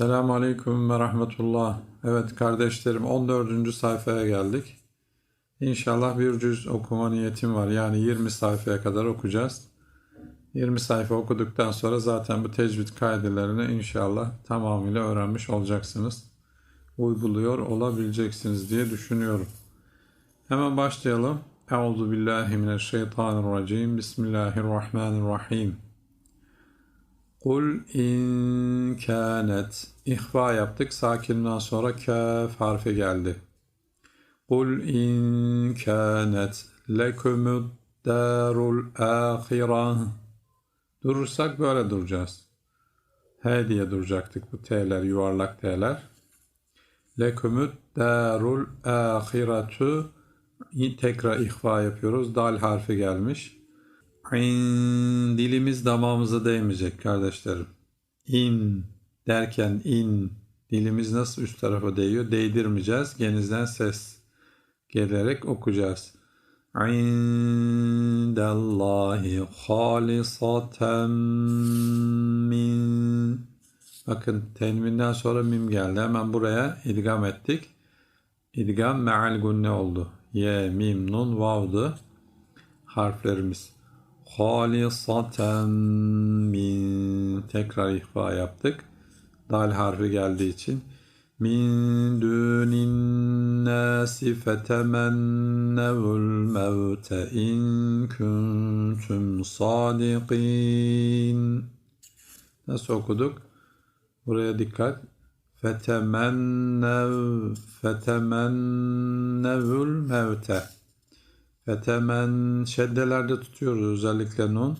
Selamun Aleyküm ve Rahmetullah. Evet kardeşlerim 14. sayfaya geldik. İnşallah bir cüz okuma niyetim var. Yani 20 sayfaya kadar okuyacağız. 20 sayfa okuduktan sonra zaten bu tecvid kaidelerini inşallah tamamıyla öğrenmiş olacaksınız. Uyguluyor olabileceksiniz diye düşünüyorum. Hemen başlayalım. Euzu billahi mineşşeytanirracim. Bismillahirrahmanirrahim. Kul in kânet. İhva yaptık. Sakinden sonra kaf harfi geldi. Kul in kânet lekumud darul ahireh. Durursak böyle duracağız. He diye duracaktık bu T'ler, yuvarlak T'ler. Lekumud darul ahiretu. Tekrar ihva yapıyoruz. Dal harfi gelmiş. İn, dilimiz damağımıza değmeyecek kardeşlerim. İn derken in dilimiz nasıl üst tarafa değiyor? Değdirmeyeceğiz. Genizden ses gelerek okuyacağız. İndallahi halisaten min Bakın tenvinden sonra mim geldi. Hemen buraya idgam ettik. İdgam me'al gunne oldu. Ye, mim, nun, vav'dı harflerimiz halisaten min tekrar ihfa yaptık. Dal harfi geldiği için min dunin nasi fetemennevul mevte in kuntum sadiqin nasıl okuduk? Buraya dikkat. Fetemennev fetemennevul mevte Fetemen şeddelerde tutuyoruz özellikle nun.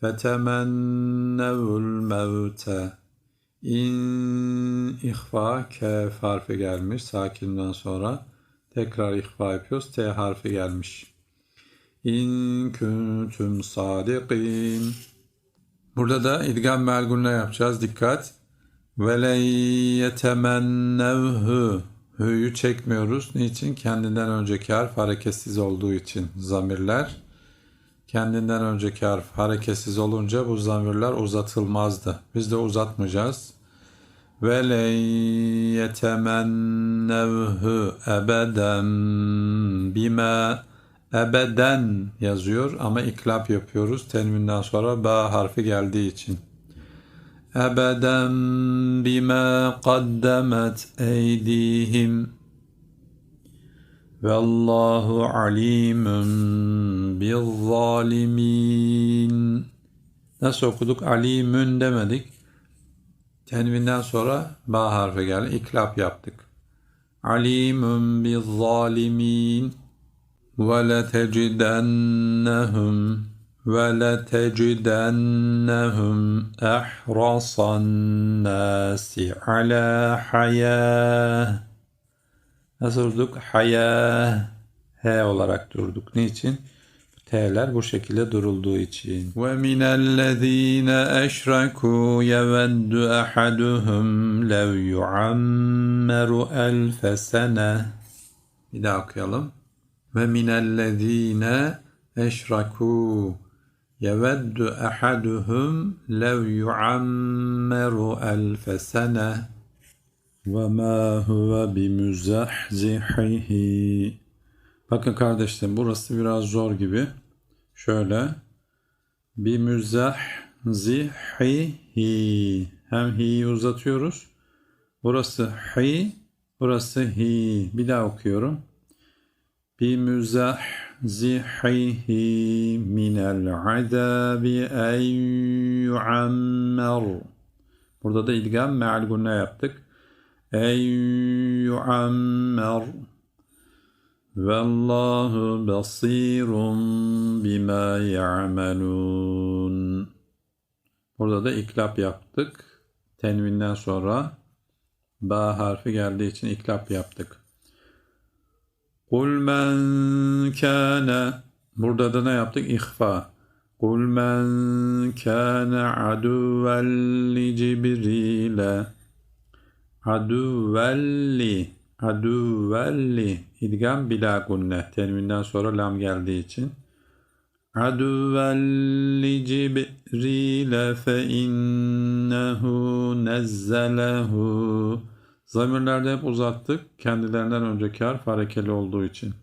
Fetemennevul mevte. İn ihfa kef harfi gelmiş sakinden sonra. Tekrar ihfa yapıyoruz. T harfi gelmiş. İn kuntum sadiqin. Burada da idgam melgunne yapacağız. Dikkat. Ve yetemennevhu. Hü'yü çekmiyoruz. Niçin? Kendinden önceki harf hareketsiz olduğu için zamirler. Kendinden önceki harf hareketsiz olunca bu zamirler uzatılmazdı. Biz de uzatmayacağız. Ve yetemennevhu ebeden bima ebeden yazıyor ama iklap yapıyoruz. Tenvinden sonra ba harfi geldiği için. أبدا بما قدمت أيديهم والله عليم بالظالمين Nasıl okuduk? Alimün demedik. Tenvinden sonra ba harfi geldi. İklap yaptık. Alimun bizzalimin ve letecidennehum وَلَتَجِدَنَّهُمْ أَحْرَصَ النَّاسِ عَلَى حَيَاةٍ Nasıl durduk? Haya H olarak durduk. Niçin? T'ler bu şekilde durulduğu için. وَمِنَ الَّذ۪ينَ أَشْرَكُوا يَوَدُّ أَحَدُهُمْ لَوْ يُعَمَّرُ أَلْفَ سَنَةٍ Bir daha okuyalım. وَمِنَ الَّذ۪ينَ أَشْرَكُوا يود أحدهم لو يعمر ألف سنة وما هو بمزحزحه Bakın kardeşlerim burası biraz zor gibi. Şöyle bir müzahzihi hem hi'yi uzatıyoruz. Burası hi, burası hi. Bir daha okuyorum. Bir zihihi minel azabi en yuammer. Burada da ilgam meal gunne yaptık. En yuammer. Vallahu basirun bima ya'malun. Burada da iklap yaptık. Tenvinden sonra ba harfi geldiği için iklap yaptık. Kul men men burada da ne yaptık? İhfa. Kul men kâne aduven li Cibril'e. Aduvelli aduvelli idgam bila gunne tenvinden sonra lam geldiği için. Aduvelli Cibril'e fe innehu nezzelehu zamirlerde hep uzattık. Kendilerinden önceki harf harekeli olduğu için.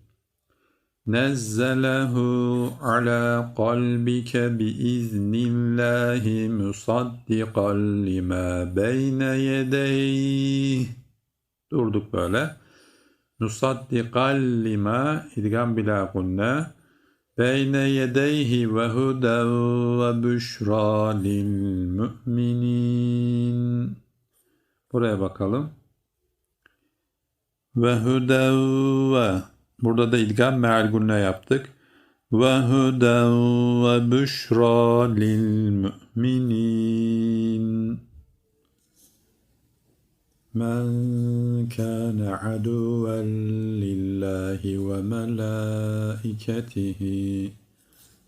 Nezzelehu ala kalbike biiznillahi musaddiqan lima beyne yedeyh. Durduk böyle. Musaddiqan lima idgam bila gunne. Beyne yedeyhi ve huden ve büşra. Buraya bakalım. Ve huden Burada da idgam meal gunne yaptık. Ve huden ve büşra lil müminin. من كان عدوا لله وملائكته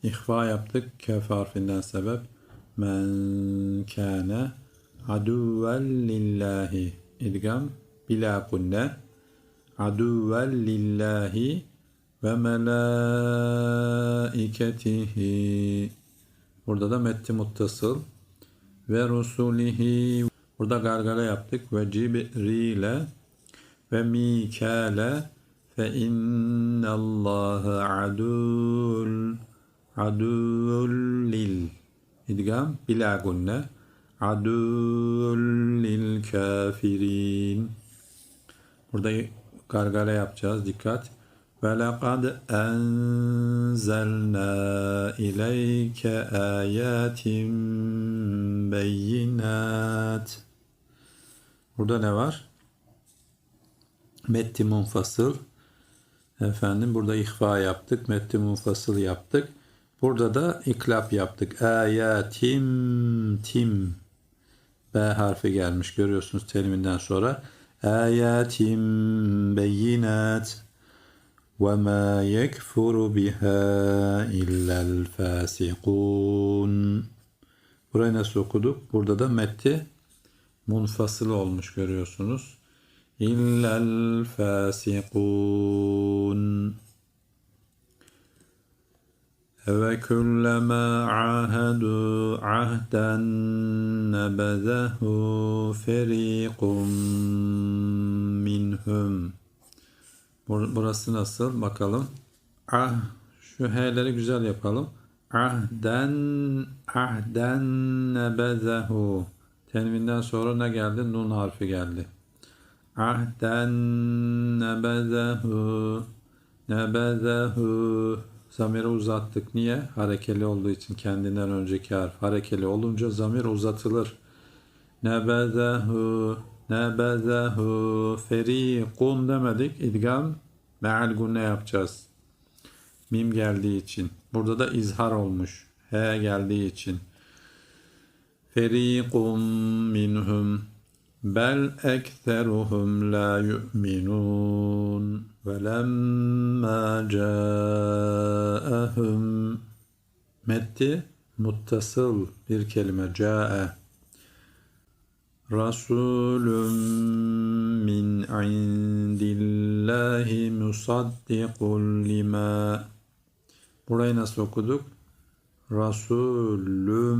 İhfa yaptık kef harfinden sebep. Men kâne aduven lillahi. İdgam bila kunne. Aduven lillahi ve melaiketihi. Burada da metti muttasıl. Ve rusulihi. Burada gargara yaptık. Ve Cibril'e ve Mikale fe innallâhe adul adul lil idgam bila gunne adul lil kafirin burada gargara yapacağız dikkat ve lekad enzelna ileyke ayatin beyinat burada ne var metti munfasıl efendim burada ihfa yaptık metti munfasıl yaptık Burada da iklap yaptık. Ayatim tim. B harfi gelmiş görüyorsunuz teriminden sonra. Beyinat. Ve ma yekfuru biha illel fasikun. Burayı nasıl okuduk? Burada da metti munfasıl olmuş görüyorsunuz. İllel fasikun. وكلما عاهدوا عهدا نبذه فريق minhum. Burası nasıl? Bakalım. Ah, şu H'leri güzel yapalım. Ahden, ahden nebezehu. Tenvinden sonra ne geldi? Nun harfi geldi. Ahden nebezehu. Nebezehu. Zamiri uzattık. Niye? Harekeli olduğu için kendinden önceki harf. Harekeli olunca zamir uzatılır. Nebezehu nebezehu ferikun demedik. İdgam meal gunne yapacağız. Mim geldiği için. Burada da izhar olmuş. He geldiği için. Ferikun minhum bel ekseruhum la yu'minun velemma ca'ahum metti muttasıl bir kelime ca'e Rasulun min indillahi musaddikun lima Burayı nasıl okuduk? Rasulun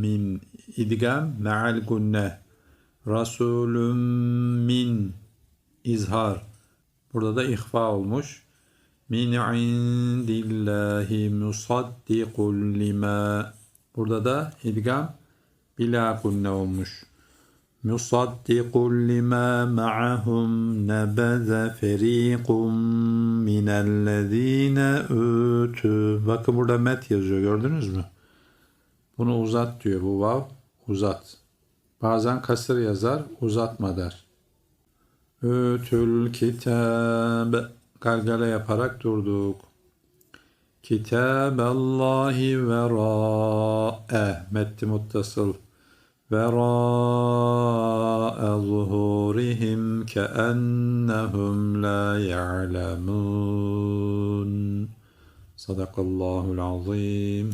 min idgam me'al gunne Rasulun min izhar. Burada da ihfa olmuş. Min indillahi musaddikul lima. Burada da idgam bila kunne olmuş. Musaddikul lima ma'ahum nebeze feriqum minellezine ütü. Bakın burada met yazıyor gördünüz mü? Bunu uzat diyor bu vav. Uzat. Bazen kasır yazar, uzatma der. Ütül kitab. Gargara yaparak durduk. Kitaballahi ve ra'e. Metti muttasıl. Ve ra'e zuhurihim keennehum la ya'lemun. Sadakallahul azim.